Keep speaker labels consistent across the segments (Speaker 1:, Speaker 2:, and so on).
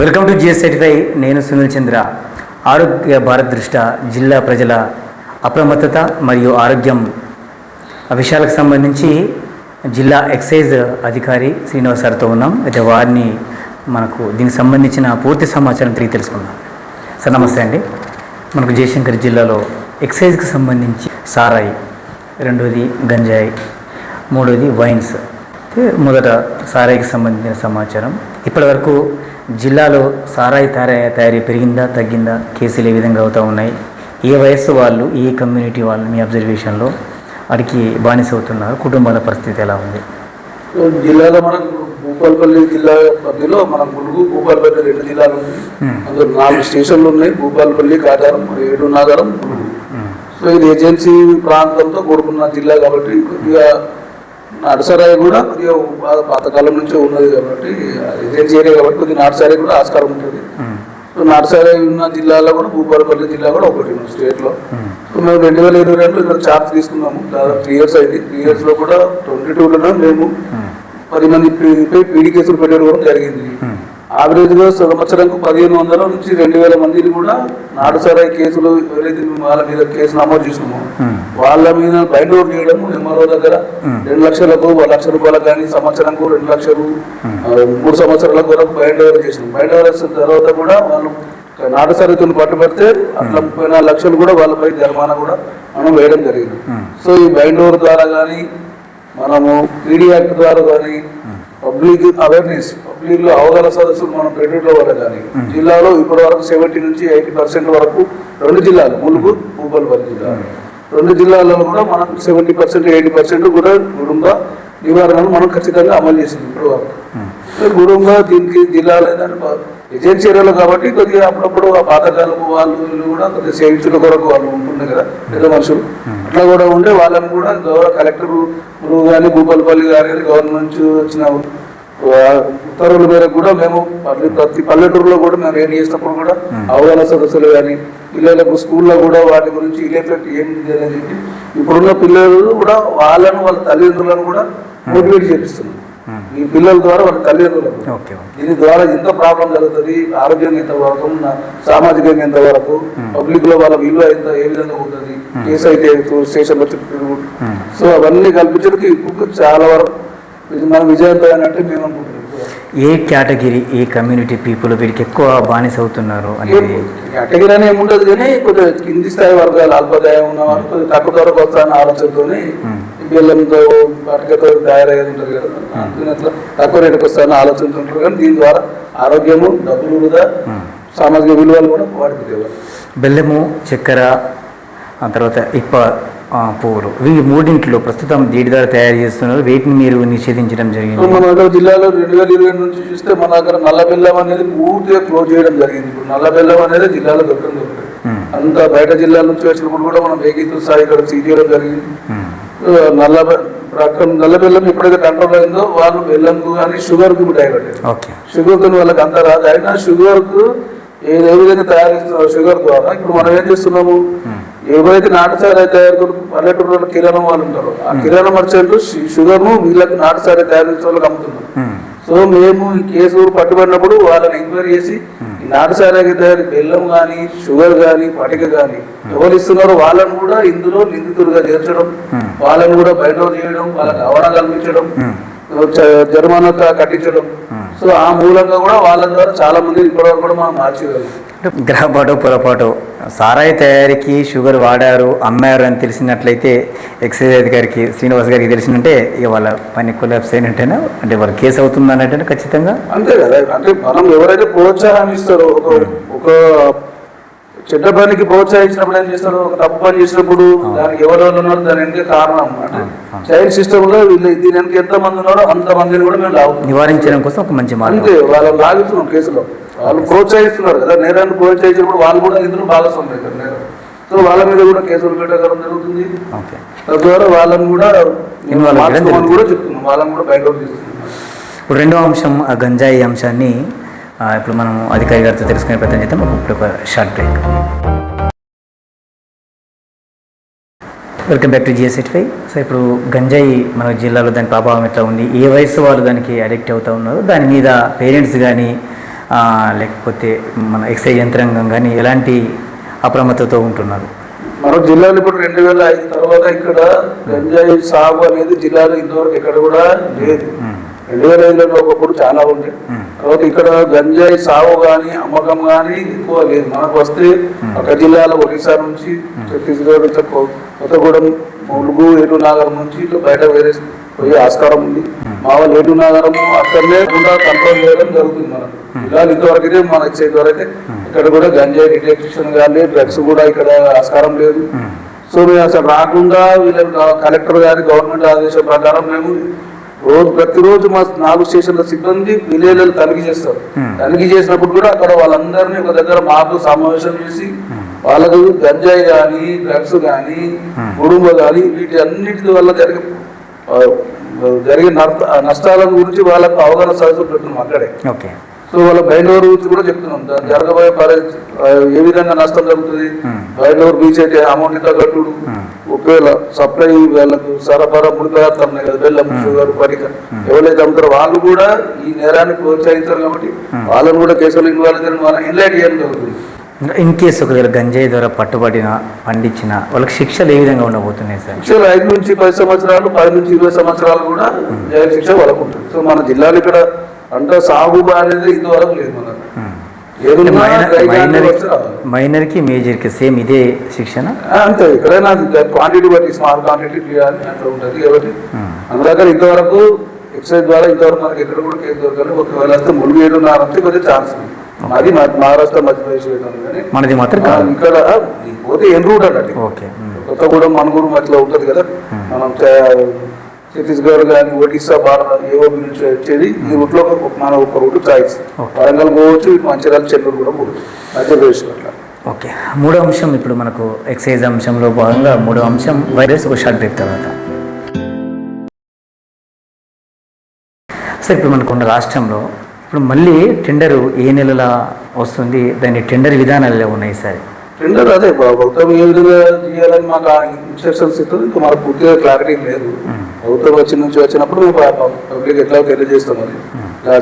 Speaker 1: Welcome to GS certify నేను సునీల్ చంద్ర. ఆరోగ్య భారత్ దృష్ట్యా జిల్లా ప్రజల అప్రమత్తత మరియు ఆరోగ్యం. విషయాలకు సంబంధించి జిల్లా ఎక్సైజ్ అధికారి శ్రీనివాస్ సార్తో ఉన్నాం. అయితే వారిని మనకు దీనికి సంబంధించిన పూర్తి సమాచారం తిరిగి తెలుసుకుందాం. సార్ నమస్తే అండి. మనకు జయశంకర్ జిల్లాలో ఎక్సైజ్కి సంబంధించి సారాయి రెండోది గంజాయి మూడోది వైన్స్. మొదట సారాయికి సంబంధించిన సమాచారం. ఇప్పటివరకు జిల్లాలో సారాయి తయారీ తయారీ పెరిగిందా తగ్గిందా? కేసులు ఏ విధంగా అవుతూ ఉన్నాయి? ఏ వయస్సు వాళ్ళు ఏ కమ్యూనిటీ వాళ్ళు మీ అబ్జర్వేషన్లో వాడికి బానిస అవుతున్నారు? కుటుంబాల పరిస్థితి ఎలా ఉంది?
Speaker 2: జిల్లాలో మనకు భూపాలపల్లి జిల్లా పరిధిలో మన ములుగు భూపాలపల్లి రెండు జిల్లాలు ఉన్నాయి. అందులో నాలుగు స్టేషన్లు ఉన్నాయి. భూపాలపల్లి కాటారం ఏడు నగరం సో ఇది ఏజెన్సీ ప్రాంతంతో కూడుకున్న జిల్లా కాబట్టి కొద్దిగా నర్సరాయి కూడా పాతకాలం నుంచే ఉన్నది కాబట్టి ఏజెన్సీ ఏరియా కాబట్టి కొద్దిగా నర్సరాయి కూడా ఆస్కారం ఉంటుంది నర్సరాయి ఉన్న జిల్లాలో కూడా భూపాలపల్లి జిల్లా కూడా ఒకటి మన స్టేట్లో మేము రెండు వేల ఇరవై రెండులో ఇక్కడ ఛార్జ్ తీసుకున్నాము దాదాపు త్రీ ఇయర్స్ అయింది త్రీ ఇయర్స్లో కూడా ట్వంటీ టూలోనే మేము పది మంది పీడీ పీడీ కేసులు పెట్టడం కూడా జరిగింది
Speaker 1: ఉమ్,
Speaker 2: యావరేజ్గా సంవత్సరంకు పదిహేను వందల నుంచి రెండు వేల మందిని కూడా నాటుసారాయి కేసులు ఎవరైతే వాళ్ళ మీద కేసు నమోదు చేసినామో వాళ్ళ మీద ఓవర్ చేయడం ఎంఆర్ఓ దగ్గర. రెండు లక్షలకు ఒక లక్ష రూపాయలకు కానీ సంవత్సరంకు రెండు లక్షలు మూడు సంవత్సరాల వరకు ఓవర్ చేసినాం. చేసిన తర్వాత కూడా వాళ్ళు నాటుసారితులు పట్టుబడితే అట్లా ముప్పై నాలుగు లక్షలు కూడా వాళ్ళపై జరిమానా కూడా మనం వేయడం జరిగింది. సో ఈ బైండ్ ఓవర్ ద్వారా కానీ మనము పీడీ యాక్ట్ ద్వారా కానీ పబ్లిక్ అవేర్నెస్ పబ్లిక్లో అవగాహన సదస్సులు మనం పెట్టడం వల్ల కానీ. జిల్లాలో ఇప్పటి వరకు సెవెంటీ నుంచి ఎయిటీ పర్సెంట్ వరకు రెండు జిల్లాలు ములుగు భూపాలపల్లి జిల్లా. రెండు జిల్లాలలో కూడా మనం సెవెంటీ పర్సెంట్ ఎయిటీ పర్సెంట్ కూడా కుటుంబ నివారణను మనం ఖచ్చితంగా అమలు చేసింది ఇప్పటి వరకు గురువుగా దీనికి జిల్లాలో ఏజెన్సీ ఏరియాలో కాబట్టి కొద్దిగా అప్పుడప్పుడు ఆ పాతకాలపు వాళ్ళు వీళ్ళు కూడా కొద్దిగా సేవించుల కొరకు వాళ్ళు ఉంటుండే కదా పెద్ద మనుషులు. అట్లా కూడా ఉండే వాళ్ళని కూడా గౌరవ కలెక్టర్ గురువు కానీ భూపాలపల్లి గారి కానీ గవర్నమెంట్ వచ్చిన ఉత్తర్వుల మేరకు కూడా మేము ప్రతి పల్లెటూరులో కూడా మేము ఏం చేసినప్పుడు కూడా అవగాహన సదస్సులు కానీ పిల్లలకు స్కూల్లో కూడా వాటి గురించి ఇల్ ఎఫెక్ట్ ఏంటి అని చెప్పి ఇప్పుడున్న పిల్లలు కూడా వాళ్ళను వాళ్ళ తల్లిదండ్రులను కూడా మోటివేట్ చేపిస్తున్నారు. ఈ పిల్లల ద్వారా వాళ్ళ తల్లిదండ్రులకు దీని ద్వారా ఎంత ప్రాబ్లం జరుగుతుంది ఆరోగ్యంగా ఎంత వరకు సామాజికంగా ఎంత వరకు పబ్లిక్లో వాళ్ళ విలువ ఎంత ఏ విధంగా ఉంటుంది కేసు అయితే స్టేషన్.
Speaker 1: ఉమ్,
Speaker 2: సో అవన్నీ కల్పించడానికి ఇప్పుడు చాలా వరకు ఇది మనం విజయవంతం అంటే మేము అనుకుంటున్నాం.
Speaker 1: ఏ కేటగిరీ ఏ కమ్యూనిటీ పీపుల్ వీడికి ఎక్కువ బానిస అవుతున్నారు అనేది?
Speaker 2: కేటగిరీ అని ఏముండదు కానీ కొద్దిగా కింది స్థాయి వర్గాలు అల్పదాయం ఉన్న వాళ్ళు కొద్దిగా తక్కువ ధరకు వస్తాయన్న ఆలోచనతోని బెల్లంతో పటికతో తయారయ్యేది ఉంటుంది కదా. అట్లా తక్కువ రేటుకి వస్తాయన్న ఆలోచనతో ఉంటారు కానీ దీని ద్వారా ఆరోగ్యము డబ్బులు
Speaker 1: ఉమ్.
Speaker 2: సామాజిక విలువలు కూడా వాడుతుంది
Speaker 1: బెల్లము చక్కెర ఆ తర్వాత ఇప్ప పువ్వులు ఈ మూడింటిలో ప్రస్తుతం దీటి ద్వారా తయారు చేస్తున్నారు. వీటిని మీరు నిషేధించడం జరిగింది.
Speaker 2: మన జిల్లాలో రెండు వేల ఇరవై నుంచి చూస్తే మన దగ్గర నల్ల బెల్లం అనేది పూర్తిగా క్లోజ్ చేయడం జరిగింది. ఇప్పుడు నల్ల బెల్లం అనేది జిల్లాలో
Speaker 1: ఉమ్,
Speaker 2: అంత బయట జిల్లాల నుంచి వచ్చినప్పుడు కూడా మనం వెహికల్ స్థాయి ఇక్కడ సీజ్ చేయడం జరిగింది. నల్ల అక్కడ నల్ల బెల్లం ఎప్పుడైతే కంట్రోల్ అయిందో వాళ్ళు బెల్లంకు కానీ షుగర్కు డైవర్ట్
Speaker 1: ఓకే.
Speaker 2: షుగర్తో వాళ్ళకి అంత రాదు. అయినా షుగర్కు ఏ ఏ విధంగా తయారు చేస్తున్నారు షుగర్ ద్వారా ఇప్పుడు మనం ఏం చేస్తున్నాము? ఎవరైతే నాటుసారాయి తయారు పల్లెటూరులో కిరాణం వాళ్ళు ఉంటారు ఆ కిరాణా మర్చెంట్లు షుగర్ను వీళ్ళకి నాటుసారాయి తయారు చేసే వాళ్ళకి అమ్ముతున్నారు. సో మేము ఈ కేసు పట్టుబడినప్పుడు వాళ్ళని ఎంక్వైరీ చేసి ఈ నాటుసారాయి తయారు బెల్లం కానీ షుగర్ కానీ పటిక కానీ ఎవరు ఇస్తున్నారో వాళ్ళని కూడా ఇందులో నిందితులుగా చేర్చడం. వాళ్ళని కూడా బయట చేయడం వాళ్ళకి అవగాహన కల్పించడం జరిమానా కట్టించడం. సో ఆ మూలంగా కూడా వాళ్ళ ద్వారా చాలా మంది ఇప్పటివరకు కూడా మనం మార్చగలం
Speaker 1: గ్రహపాటు పొరపాటు. సారాయి తయారీకి షుగర్ వాడారు అమ్మారు అని తెలిసినట్లయితే ఎక్సైజ్ అధికారికి శ్రీనివాస్ గారికి తెలిసినట్టే ఇక వాళ్ళ పని కొలాప్స్ అయినట్టేనా? అంటే వాళ్ళ కేసు అవుతుంది అన్నట్టు ఖచ్చితంగా?
Speaker 2: అంతే కదా. అంటే మనం ఎవరైతే ప్రోత్సాహం ఇస్తారో ఒక ఒక చెడ్డ పనికి ప్రోత్సహించినప్పుడు ఏం చేస్తారు? ఒక తప్పు పని చేసినప్పుడు దానికి ఎవరెవరు ఉన్నారు? దాని వెనక కారణం. అంటే చైల్డ్ సిస్టమ్లో వీళ్ళు దీని వెనక ఎంత మంది ఉన్నారో అంత మందిని కూడా మేము
Speaker 1: నివారించడం కోసం ఒక మంచి మార్గం.
Speaker 2: అంతే. వాళ్ళని లాగుతున్నాం కేసులో. వాళ్ళు ప్రోత్సహిస్తున్నారు కదా నేరాన్ని ప్రోత్సహించినప్పుడు వాళ్ళు కూడా ఇందులో భాగస్వామ్యం కదా నేరం. సో వాళ్ళ మీద కూడా కేసులు పెట్టడం జరుగుతుంది. తద్వారా వాళ్ళని కూడా కూడా చెప్తున్నాం. వాళ్ళని కూడా బయట చేస్తున్నాం
Speaker 1: ఇప్పుడు రెండవ అంశం ఆ గంజాయి అంశాన్ని ఇప్పుడు మనం అధికారి గారితో తెలుసుకునే ప్రయత్నం చేద్దాం. ఒక- ఇప్పుడు ఒక short break welcome back to GSAT five so ఇప్పుడు గంజాయి మన జిల్లాలో దాని ప్రభావం ఎట్లా ఉంది? ఏ వయసు వాళ్ళు దానికి అడిక్ట్ అవుతూ ఉన్నారు? దాని మీద పేరెంట్స్ కానీ లేకపోతే మన ఎక్సైజ్ యంత్రాంగం కానీ ఎలాంటి అప్రమత్తతో ఉంటున్నారు
Speaker 2: మన జిల్లాలో ఇప్పుడు రెండు వేల ఐదు తర్వాత ఇక్కడ గంజాయి సాగు అనేది జిల్లాలో ఇంతవరకు ఎక్కడ కూడా లేదు. రెండు వేల ఐదులో ఒకప్పుడు చాలా ఉంది. తర్వాత ఇక్కడ గంజాయి సాగు కానీ అమ్మకం కానీ ఎక్కువ లేదు. మనకు వస్తే ఒక జిల్లాలో ఒరిస్సా నుంచి ఛత్తీస్గఢ్ ఇట్లా కొత్తగూడెం ములుగు ఏటు నాగరం నుంచి ఇట్లా బయట వేరే పోయే ఆస్కారం ఉంది. మా వాళ్ళు ఏటు నాగరం అక్కడనే కూడా కంట్రోల్ చేయడం జరుగుతుంది మనకు. జిల్లాలు ఇంతవరకు అయితే మన ఎక్సైజ్ వరకు ఇక్కడ కూడా గంజాయి డిటెక్షన్ కానీ డ్రగ్స్ కూడా ఇక్కడ ఆస్కారం లేదు. సో మేము అసలు రాకుండా వీళ్ళ కలెక్టర్ గారి గవర్నమెంట్ ఆదేశం ప్రకారం మేము రోజు ప్రతిరోజు మా నాలుగు స్టేషన్ల సిబ్బంది విలేజ్లను తనిఖీ చేస్తారు
Speaker 1: Hmm.
Speaker 2: తనిఖీ చేసినప్పుడు కూడా అక్కడ వాళ్ళందరినీ ఒక దగ్గర మాకు సమావేశం చేసి వాళ్ళకు గంజాయి కానీ డ్రగ్స్ కానీ
Speaker 1: Hmm.
Speaker 2: గుడుంబ కానీ వీటి అన్నిటి వల్ల జరిగే జరిగే నష్ట- నష్టాల గురించి వాళ్ళకు అవగాహన సదస్సులు పెడుతున్నాం అక్కడే
Speaker 1: ఓకే
Speaker 2: సో వాళ్ళ బయలుదేరు గురించి కూడా చెప్తున్నాం. జరగబోయే పరిస్థితి ఏ విధంగా నష్టం జరుగుతుంది?
Speaker 1: Hmm.
Speaker 2: బయలుదేరు బీచ్ అయితే అమౌంట్ ఎంత కట్టుడు.
Speaker 1: Hmm.
Speaker 2: ఒకవేళ సప్లై వాళ్ళకు సరఫరా ముడి పదార్థాలు ఉన్నాయి కదా బెల్లం షుగర్ పరిక ఎవరైతే అమ్ముతారో వాళ్ళు కూడా ఈ నేరాన్ని ప్రోత్సహించారు కాబట్టి వాళ్ళని కూడా కేసులు ఇన్వాల్వ్ చేయడం వాళ్ళని ఎన్లైట్ చేయడం జరుగుతుంది.
Speaker 1: ఇన్ కేసు ఒకవేళ గంజాయి ద్వారా పట్టుబడిన పండించిన వాళ్ళకి శిక్షలు ఏ విధంగా ఉండబోతున్నాయి సార్?
Speaker 2: శిక్షలు ఐదు నుంచి పది సంవత్సరాలు పది నుంచి ఇరవై సంవత్సరాలు కూడా జైలు శిక్ష వాళ్ళకు ఉంటుంది. సో మన జిల్లాలో ఇక్కడ అంటే సాగు అనేది ఇంతవరకు లేదు మనకు.
Speaker 1: మైనర్
Speaker 2: రావాలి.
Speaker 1: మైనర్కి మేజర్కి సేమ్ ఇదే శిక్షణ?
Speaker 2: అంతే. ఎక్కడైనా క్వాంటిటీ బట్టి స్మాల్ క్వాంటిటీ చేయాలి అట్లా ఉంటుంది కాబట్టి. దగ్గర ఇంతవరకు ఎక్సైజ్ ద్వారా ఇంతవరకు మనకి ఎక్కడ కూడా కేసు దొరకలేదు. ఒకవేళ వస్తే ములుగు ఏడున్నర నుంచి కొద్దిగా ఛాన్స్ ఉంది. అది మా- మహారాష్ట్ర మధ్యప్రదేశ్
Speaker 1: మనది మాత్రం కాదు
Speaker 2: ఇక్కడ పోతే ఎన్ రూట్ అన్నట్టు
Speaker 1: ఓకే.
Speaker 2: కొత్తగూడెం మనుగూరు మధ్యలో ఉంటుంది కదా. మనం ఛత్తీస్గఢ్ కానీ ఒడిస్సా భారత ఏవో నుంచి వచ్చేది ఈ రూట్లో ఒక మన ఒక రూట్ చాయిస్. వరంగల్ పోవచ్చు ఇటు మంచిర్యాల చెన్నూరు కూడా పోవచ్చు. మధ్యప్రదేశ్ అట్లా.
Speaker 1: ఓకే. మూడో అంశం ఇప్పుడు మనకు ఎక్సైజ్ అంశంలో భాగంగా మూడో అంశం వైరస్ ఒక షార్ట్ బ్రేక్ తర్వాత. సార్ ఇప్పుడు మనకున్న రాష్ట్రంలో ఇప్పుడు మళ్ళీ టెండరు ఏ నెలల వస్తుంది? దాని టెండర్ విధానాలు ఎలా ఉన్నాయి సార్.
Speaker 2: టెండర్ అదే ప్రభుత్వం ఏ విధంగా చేయాలని మాకు ఇన్స్ట్రక్షన్స్ ఇస్తుంది ఇంకా మనకు పూర్తిగా క్లారిటీ లేదు. ప్రభుత్వం వచ్చి నుంచి వచ్చినప్పుడు మేము పబ్లిక్ ఎట్లా తెలియజేస్తాం అది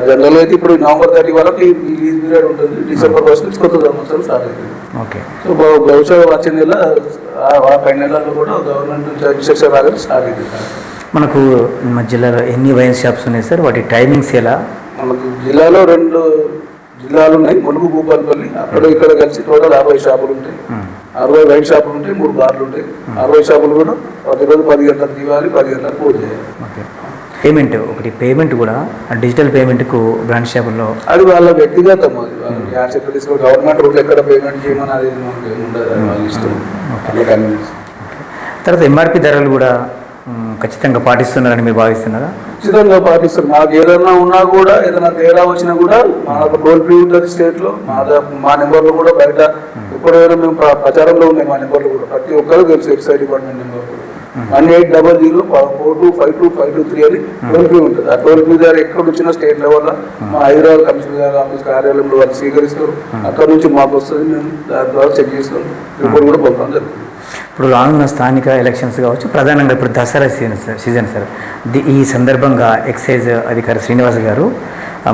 Speaker 2: జనరల్ అయితే ఇప్పుడు నవంబర్ థర్టీ వరకు ఈ లీజ్ పీరియడ్ ఉంటుంది. డిసెంబర్ ఫస్ట్ నుంచి కొత్త సంవత్సరం స్టార్ట్ అవుతుంది.
Speaker 1: ఓకే.
Speaker 2: సో బహు- బహుశా వచ్చే నెల ఆ- పై నెలల్లో కూడా గవర్నమెంట్ నుంచి ఇన్స్ట్రక్షన్ రాగానే స్టార్ట్ అవుతుంది
Speaker 1: మనకు మన జిల్లాలో ఎన్ని వైన్ షాప్స్ ఉన్నాయి సార్? వాటి టైమింగ్స్ ఎలా?
Speaker 2: మనకు జిల్లాలో రెండు జిల్లాలు ఉన్నాయి. ములుగు భూపాలపల్లి అక్కడ ఇక్కడ కలిసి టోటల్ అరవై షాపులు ఉంటాయి. అరవై వైన్ షాపులు ఉంటాయి మూడు బార్లు ఉంటాయి. అరవై షాపులు కూడా ప్రతిరోజు పది గంటలకు దివాలి పది గంటలకు పూజ చేయాలి.
Speaker 1: పేమెంట్ ఒకటి పేమెంట్ కూడా డిజిటల్ పేమెంట్కు బ్రాంచ్ షాపుల్లో.
Speaker 2: అది వాళ్ళ వ్యక్తిగతం తీసుకో గవర్నమెంట్ రూల్ ఎక్కడ పేమెంట్ చేయమని అది ఉండదు అది వాళ్ళ ఇష్టం.
Speaker 1: తర్వాత ఎంఆర్పి ధరలు కూడా ఖచ్చితంగా పాటిస్తున్నారని మీరు భావిస్తున్నారా?
Speaker 2: ఖచ్చితంగా పాటిస్తారు మాకు ఏదైనా ఉన్నా కూడా ఏదైనా తేడా వచ్చినా కూడా మాకు టోల్ ఫ్రీ ఉంటుంది స్టేట్లో మా మా నెంబర్లు కూడా బయట ఎప్పుడైనా మేము ప్ర- ప్రచారంలో ఉన్నాయి మా నెంబర్లు కూడా. ప్రతి ఒక్కరు తెలుసు excise department number one eight double zero four two five two five two three అని టోల్ ఫ్రీ ఉంటుంది. ఆ టోల్ ఫ్రీ దగ్గర ఎక్కడ వచ్చినా స్టేట్ లెవెల్ మా హైదరాబాద్ కమిషనర్ గారి ఆఫీస్ కార్యాలయంలో వాళ్ళు స్వీకరిస్తారు. అక్కడ నుంచి మాకు వస్తుంది. మేము దాని ద్వారా చెక్ చేస్తాం. రిపోర్ట్ కూడా పంపడం జరుగుతుంది.
Speaker 1: ఇప్పుడు రానున్న స్థానిక ఎలక్షన్స్ కావచ్చు ప్రధానంగా ఇప్పుడు Dasara season sir season sir. The- ఈ సందర్భంగా ఎక్సైజ్ అధికారి శ్రీనివాస్ గారు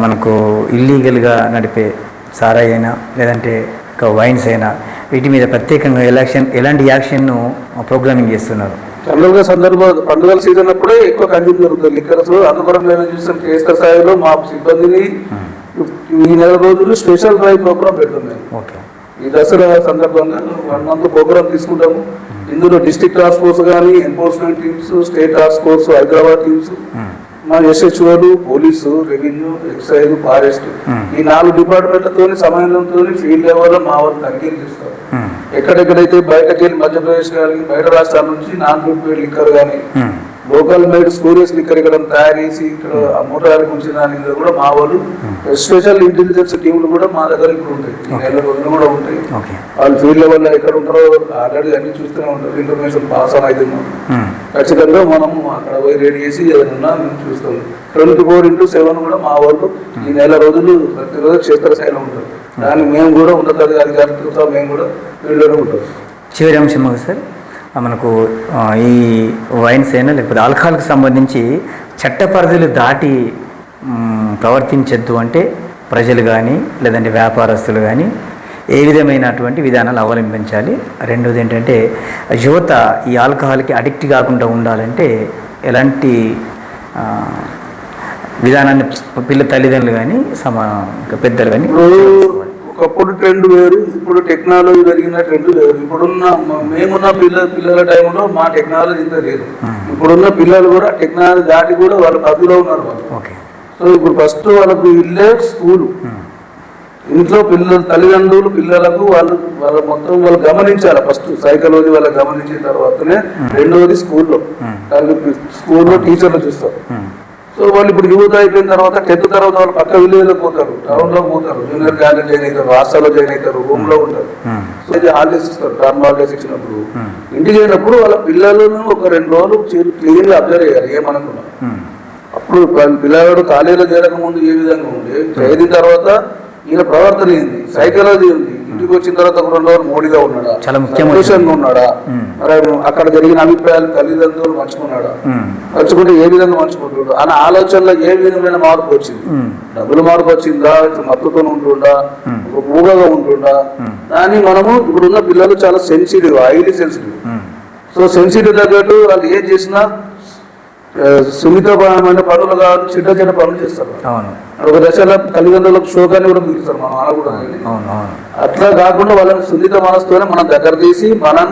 Speaker 1: మనకు ఇల్లీగల్గా నడిపే సారాయి అయినా లేదంటే ఇంకా వైన్స్ అయినా వీటి మీద ప్రత్యేకంగా ఎలక్షన్ ఎలాంటి యాక్షన్ను ప్రోగ్రామింగ్ చేస్తున్నారు?
Speaker 2: జనరల్గా సందర్భ పండుగల సీజన్ అప్పుడే ఎక్కువ కన్జ్యూమ్ జరుగుతుంది. లిక్కర్స్ అందుకొరకు మేము చూస్తాం కేంద్ర స్థాయిలో మా సిబ్బందిని ఈ నెల రోజులు స్పెషల్ డ్రైవ్ ప్రోగ్రామ్ పెడుతున్నాం
Speaker 1: ఓకే.
Speaker 2: ఈ దసరా సందర్భంగా వన్ మంత్ ప్రోగ్రామ్ తీసుకుంటాము. ఇందులో డిస్ట్రిక్ట్ టాస్క్ ఫోర్స్ కానీ enforcement teams state task force Hyderabad teams మా ఎస్హెచ్ఓలు పోలీసు రెవెన్యూ ఎక్సైజ్ ఫారెస్ట్. ఈ నాలుగు డిపార్ట్మెంట్లతో సమన్వయంతో ఫీల్డ్ లెవెల్లో మా వాళ్ళు తనిఖీలు చేస్తారు
Speaker 1: మ్,
Speaker 2: ఎక్కడెక్కడైతే బయటకు వెళ్ళి మధ్యప్రదేశ్ కానీ బయట రాష్ట్రాల నుంచి నాన్ లిక్కర్ కానీ లోకల్ మేడ్ స్టోరేజ్ లిక్కర్ ఇక్కడ తయారు చేసి ఇక్కడ అమ్మటానికి ఉంచిన దాని కూడా మా వాళ్ళు స్పెషల్ ఇంటెలిజెన్స్ టీంలు కూడా మా దగ్గర ఇప్పుడు ఉంటాయి. నెల రోజులు కూడా ఉంటాయి. వాళ్ళు ఫీల్డ్ లెవెల్లో ఎక్కడ ఉంటారో ఆల్రెడీ అన్ని చూస్తూనే ఉంటారు. ఇన్ఫర్మేషన్ పాస్ ఆన్
Speaker 1: మ్,
Speaker 2: ఖచ్చితంగా మనం అక్కడ పోయి రెడీ చేసి ఏదైనా చూస్తాం. ట్వంటీ ఫోర్ ఇంటూ సెవెన్ కూడా మా వాళ్ళు ఈ నెల రోజులు ప్రతిరోజు క్షేత్రస్థాయిలో ఉంటారు. దాన్ని మేము కూడా ఉన్నతాధికారులతో మేము కూడా ఫీల్డ్లోనే ఉంటాం.
Speaker 1: చివరి అంశం సార్. మనకు ఈ వైన్స్ అయినా లేకపోతే ఆల్కహాల్కి సంబంధించి చట్ట పరిధులు దాటి ప్రవర్తించద్దు అంటే ప్రజలు కానీ లేదంటే వ్యాపారస్తులు కానీ ఏ విధమైనటువంటి విధానాలు అవలంబించాలి. రెండోది ఏంటంటే యువత ఈ ఆల్కహాల్కి అడిక్ట్ కాకుండా ఉండాలంటే ఎలాంటి విధానాన్ని పిల్ల తల్లిదండ్రులు కానీ సమా పెద్దలు కానీ
Speaker 2: ఒకప్పుడు ట్రెండ్ వేరు ఇప్పుడు టెక్నాలజీ పెరిగిన ట్రెండ్ వేరు. ఇప్పుడున్న మేమున్న పిల్లల పిల్లల టైంలో మా టెక్నాలజీ ఇంత లేదు. ఇప్పుడున్న పిల్లలు కూడా టెక్నాలజీ దాటి కూడా వాళ్ళు పదిలో ఉన్నారు సో ఇప్పుడు ఫస్ట్ వాళ్ళకు ఇల్లే స్కూలు. ఇంట్లో పిల్లలు తల్లిదండ్రులు పిల్లలకు వాళ్ళు వాళ్ళ మొత్తం వాళ్ళు గమనించాలి. ఫస్ట్ సైకాలజీ వాళ్ళు గమనించిన తర్వాతనే రెండవది స్కూల్లో. వాళ్ళు స్కూల్లో టీచర్లు చూస్తారు. సో వాళ్ళు ఇప్పుడు యువత అయిపోయిన తర్వాత టెన్త్ తర్వాత వాళ్ళు పక్క విలేజ్లో పోతారు టౌన్లో పోతారు జూనియర్ కాలేజ్ జాయిన్ అవుతారు హాస్టల్లో జాయిన్ అవుతారు రూమ్లో ఉంటారు. సో ఇది హాలిడేస్ ఇస్తారు టర్మ్ హాలిడేస్ ఇచ్చినప్పుడు. ఇంటికి అయినప్పుడు వాళ్ళ పిల్లలను ఒక రెండు రోజులు క్లీన్గా అబ్జర్వ్ చేయాలి ఏమనుకున్నా అప్పుడు పిల్లవాడు కాలేజీలో చేరక ముందు ఏ విధంగా ఉండే చదివిన తర్వాత ఈయన ప్రవర్తన ఏంది సైకాలజీ ఉంది ఇంటికి వచ్చిన తర్వాత ఒక రెండు రోజులు మోడీగా ఉన్నాడా?
Speaker 1: చాలా ముఖ్యమైన
Speaker 2: సంతోషంగా ఉన్నాడా. మరి అక్కడ జరిగిన అభిప్రాయాలు తల్లిదండ్రులు పంచుకున్నాడా? పంచుకుంటే ఏ విధంగా పంచుకుంటాడు? అన్న ఆలోచనలో ఏ విధమైన మార్పు వచ్చింది? డబ్బులు మార్పు వచ్చిందా? మత్తుతో ఉంటుండా? ఒక మూగగా ఉంటుండా? దాన్ని మనము ఇప్పుడున్న పిల్లలు చాలా sensitive highly sensitive so sensitive తగ్గట్టు వాళ్ళు ఏం చేసినా ఆ, సున్నితమైన పనులు కాదు చిన్న చిన్న పనులు చేస్తారు. ఒక దశలో తల్లిదండ్రులకు శోకాన్ని కూడా మిగులుస్తారు మనం అనకూడదు అట్లా కాకుండా వాళ్ళని సున్నిత మనసుతోనే మనం దగ్గర తీసి మనం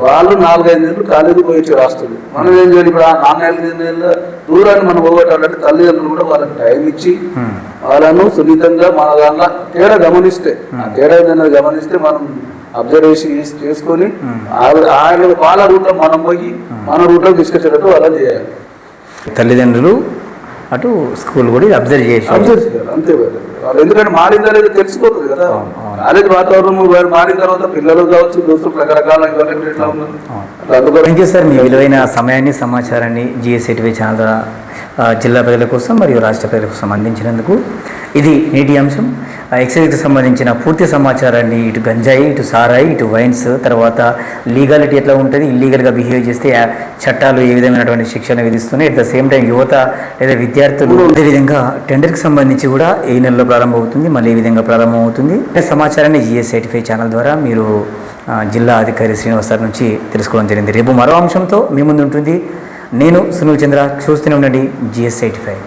Speaker 2: వాళ్ళు నాలుగైదు నెలలు కాలేజీ పోయొచ్చు రాష్ట్రులు మనం ఏం చేయాలి ఇప్పుడు ఆ నాలుగైదు నెలల దూరాన్ని మనం పోగొట్టాలంటే తల్లిదండ్రులు కూడా వాళ్ళకి టైం ఇచ్చి వాళ్ళను సున్నితంగా మన దాంట్లో తేడా గమనిస్తే ఆ తేడా గమనిస్తే మనం అబ్జర్వేషన్ చేసుకొని ఆ- ఆయన వాళ్ళ రూట్లో మనం పోయి మన రూట్లో తీసుకొచ్చేటట్టు వాళ్ళని చేయాలి.
Speaker 1: తల్లిదండ్రులు అటు స్కూల్ కూడా అబ్జర్వ్ చేసి
Speaker 2: అబ్జర్వ్ చేయాలి అంతే ఎందుకంటే మారిందా లేదా తెలిసిపోతుంది కదా. కాలేజ్ వాతావరణం వారు మారిన తర్వాత పిల్లలు కావచ్చు దోస్తులు రకరకాల
Speaker 1: థ్యాంక్ యూ సార్ మీ విలువైన సమయాన్ని సమాచారాన్ని జిఎస్ ఎటివై ఛానల్ జిల్లా ప్రజల కోసం మరియు రాష్ట్ర ప్రజల కోసం అందించినందుకు ఇది నేటి అంశం. ఎక్సైజ్కి సంబంధించిన పూర్తి సమాచారాన్ని ఇటు గంజాయి ఇటు సారాయి ఇటు వైన్స్ తర్వాత లీగాలిటీ ఎట్లా ఉంటుంది ఇల్లీగల్గా బిహేవ్ చేస్తే చట్టాలు ఏ విధమైనటువంటి శిక్షణ విధిస్తున్నాయి అట్ ద సేమ్ టైం యువత లేదా విద్యార్థులు అదేవిధంగా టెండర్కి సంబంధించి కూడా ఏ నెలలో ప్రారంభమవుతుంది మళ్ళీ ఏ విధంగా ప్రారంభమవుతుంది. సమాచారాన్ని జిఎస్ ఎయిటీ ఛానల్ ద్వారా మీరు జిల్లా అధికారి శ్రీనివాస్ సార్ నుంచి తెలుసుకోవడం జరిగింది. రేపు మరో అంశంతో మీ ముందు ఉంటుంది. నేను సునీల్ చంద్ర చూస్తూనే ఉండండి జిఎస్ ఎయిటీ ఫైవ్